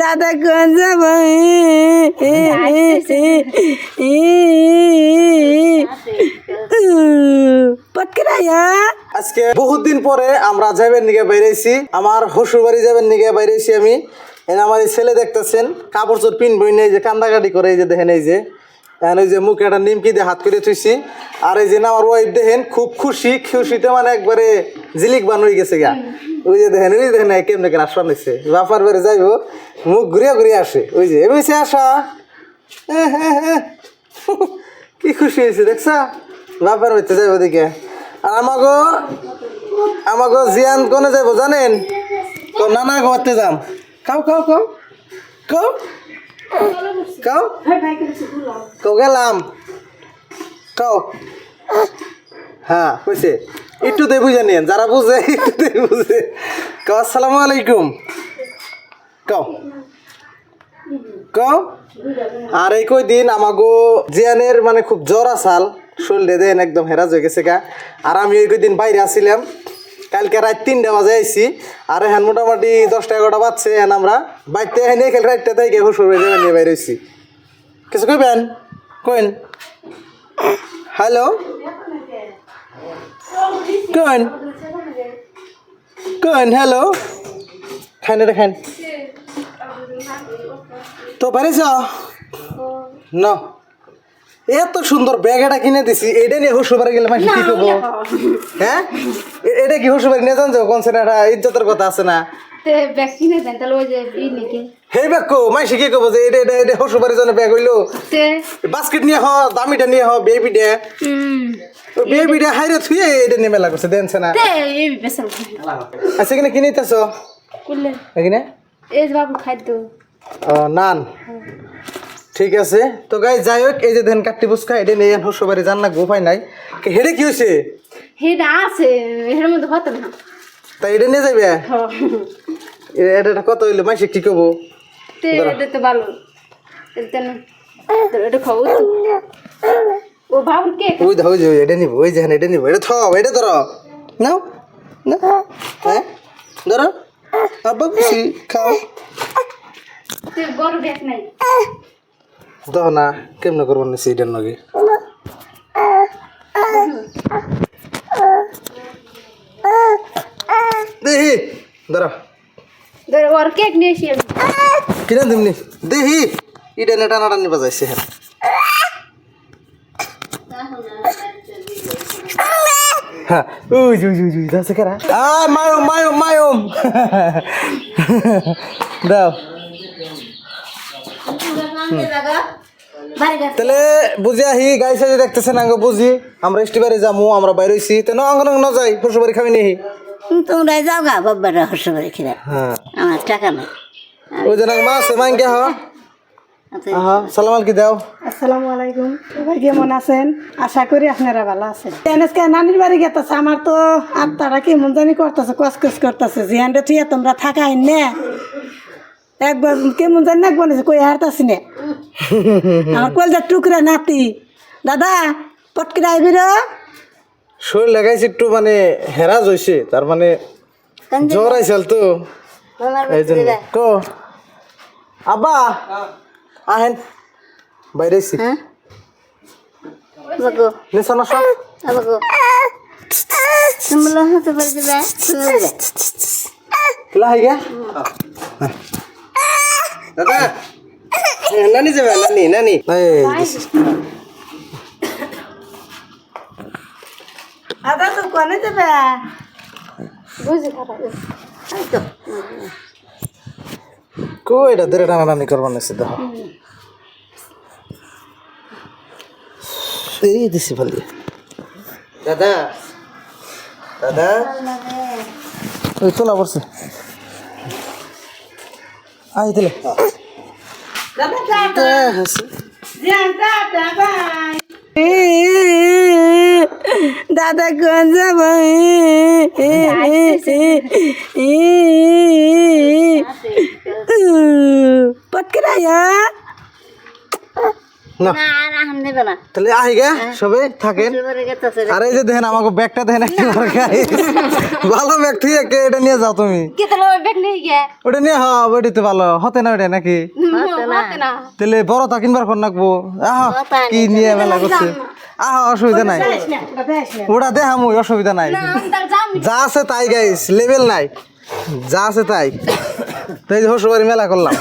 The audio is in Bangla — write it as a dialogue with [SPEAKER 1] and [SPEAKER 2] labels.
[SPEAKER 1] দাদা কোন যাব
[SPEAKER 2] আজকে বহুত দিন পরে আমরা যাবেন নিকে বাইরেছি। আমার হসুর বাড়ি যাবেন নিকে বাইরেছি আমি। এনে আমার ছেলে দেখতেছেন, কাপড় চোর পিন বই নেই যে কান্দাকাটি করে এই যে দেখেন এই যে। এই যে মুখে একটা নিমকি দিয়ে হাত করে থুইছি। আর এই যে আমার ওয়াইফ দেখেন, খুব খুশি, খুশিতে মানে একবারে জিলিক বান হয়ে গেছে গা ওই যে দেখেন, ওই যে দেখেন কেমনে কেন আসবান নিচ্ছে বাপার বাড়ি যাইব, মুখ ঘুরিয়া ঘুরিয়া আসে। ওই যে এমনি আসা। কি খুশি হয়েছে, দেখছা? বাপের বাড়িতে যাইব ওদিকে। আর আমাগো আমাগো জিয়ান কোনে যাইব জানেন? তো নানা ঘরতে যাম। খাও খাও খাও খাও খাও খাও গেলাম। খাও হ্যাঁ কইছে। একটু দে বুঝে যারা বুঝে বুঝে। কাও, আসসালামু আলাইকুম। কাও। কাও। আর এই কই দিন, আমাগো জিয়ানের মানে খুব জ্বর আসাল, শরীরে দেন একদম হেরাজ হয়ে গেছে গা। আর আমি ওই কই দিন বাইরে আসছিলাম কালকে রাত তিনটা বাজে আইছি, আর এখন মোটামুটি দশটা এগারোটা বাজছে এখন আমরা। বাইতে এনে কাল রাতটা তাই কে হুসুর যাবেন, নিয়ে বাইরে হইছি কিছু কইবেন? কইন। হ্যালো? কইন কইন হ্যালো খান এটা খান তো পারিস না। এত সুন্দর ব্যাগ এটা কিনে দিছি এটা নিয়ে হুসুবারে গেলে মাসি কি করব? হ্যাঁ? এটা কি হুসুবারে নিয়ে যাব কোন সেটা ইজ্জতের কথা আছে না?
[SPEAKER 3] কিনে
[SPEAKER 2] হে ব্যাগ কো মাসি কি করব যে এটা এটা এটা হুসুবারের জন্য ব্যাগ হইল?
[SPEAKER 3] তে।
[SPEAKER 2] বাস্কেট নিয়ে হ দামিটা নিয়ে হ বেবি ডে
[SPEAKER 3] হুম
[SPEAKER 2] বেবি ডে হাইরে থুয়ে এটা নিয়ে মেলা করছে দেনছে না।
[SPEAKER 3] তে
[SPEAKER 2] আচ্ছা এখানে কিনে দিতেছ
[SPEAKER 3] করলে
[SPEAKER 2] এখানে? নান। ঠিক আছে। তো গাই যাই হোক এই যে ধান কাটতে বুসকা এটা নিয়ে শ্বশুরবাড়ি যান না গোফাই নাই। কে হেডে কি হয়েছে
[SPEAKER 3] হেটা আছে এর মধ্যে হতো না।
[SPEAKER 2] তাই এটা নিয়ে যাবে এটা কত হইল? মাসে কি করব
[SPEAKER 3] তে এটা তো ভালো। এটা খাও। তো ও বাবুর কে
[SPEAKER 2] ওই ওই যে এটা নিবো ওই যে হ্যাঁ এটা নিবো এটা থব এটা ধরো। নাও না হ্যাঁ ধরো। আব্বা খুশি খাও। দহ না কেমনে করব না সেইটার নগে দেহি ধরো।
[SPEAKER 3] ধর ওর কেক নিয়ে এসি
[SPEAKER 2] কিনা দিমনি? দেহি ইটা নেটা নাটানি বাজাইছে। হ্যাঁ হ্যাঁ উই উই উই উই দাও সেকারা আ মায়ুম মায়ুম মায়ুম। দাও। তাহলে বুঝি আহি গাই সাজে দেখতেছেন আঙ্গ বুঝি। আমরা স্টিবারে যামু আমরা বাইরে হইছি। তেন অঙ্গ ন যাই শ্বশুরবাড়ি খাবি নিহি।
[SPEAKER 1] তোমরা যাও গা বাবার হসে বাড়ি খেলে
[SPEAKER 2] হ্যাঁ।
[SPEAKER 1] আমার টাকা নাই।
[SPEAKER 2] ওই যে নাক মাছ মাইন কে হ সালাম আলকি দাও।
[SPEAKER 4] আসসালামু আলাইকুম। সবাই কেমন আছেন? আশা করি আপনারা ভালো আছেন। এনেসকে নানির বাড়ি গেতেছে আমার তো আত্মারা কেমন জানি করতেছে কসকস করতেছে। জিয়ানটা ঠিক তোমরা থাকাই নে। একবার কেমন জানি না একবার কই হারতাছি নে। আমার কলজার টুকরা নাতি। দাদা পটকিরা আইবি রে।
[SPEAKER 2] শরীর লাগাইছে একটু মানে হেরাজ হইছে তার মানে জ্বর আইসাল তো এই জন্য কো। আব্বা আহেন। বাইরে আইছি
[SPEAKER 1] বাগো
[SPEAKER 2] নিশা না সব
[SPEAKER 1] বাগো তোমরা হসে বাড়ি যাবে তুমি
[SPEAKER 2] কিলা হাই গে দাদা। নানি যাবে নানি নানি। এই।
[SPEAKER 4] দাদা তো কোনে যাবে?
[SPEAKER 3] বুঝি খারাপ
[SPEAKER 2] কো এটা ধরে টানাটানি করবার নিছে দেখো। এই দিছি ভালি দাদা দাদা। ওই তোলা পড়ছে। আই দিলে
[SPEAKER 1] দাদা কোন যাব পটকরাইয়া
[SPEAKER 2] না
[SPEAKER 1] না।
[SPEAKER 2] তাহলে আহি গে সবে থাকেন।
[SPEAKER 1] শ্বশুরবাড়ি গেতেছে
[SPEAKER 2] আর এই যে দেখেন আমাকে ব্যাগটা দেখেন ভালো ব্যাগ ঠিক আছে এটা নিয়ে যাও তুমি। ওটা নিয়ে হ্যাঁ ওইটি তো ভালো। হতে না ওটা নাকি?
[SPEAKER 3] হতে না।
[SPEAKER 2] তাহলে বড় তা কিনবার কর নাকবো আহ কি নিয়ে মেলা করছে। আহ অসুবিধা নাই। ওটা দেখামু অসুবিধা নাই।
[SPEAKER 3] আমি তার জামি
[SPEAKER 2] যা আছে তাই গাইস লেভেল নাই। যা আছে তাই। তাই যে হসুবাড়ি মেলা করলাম।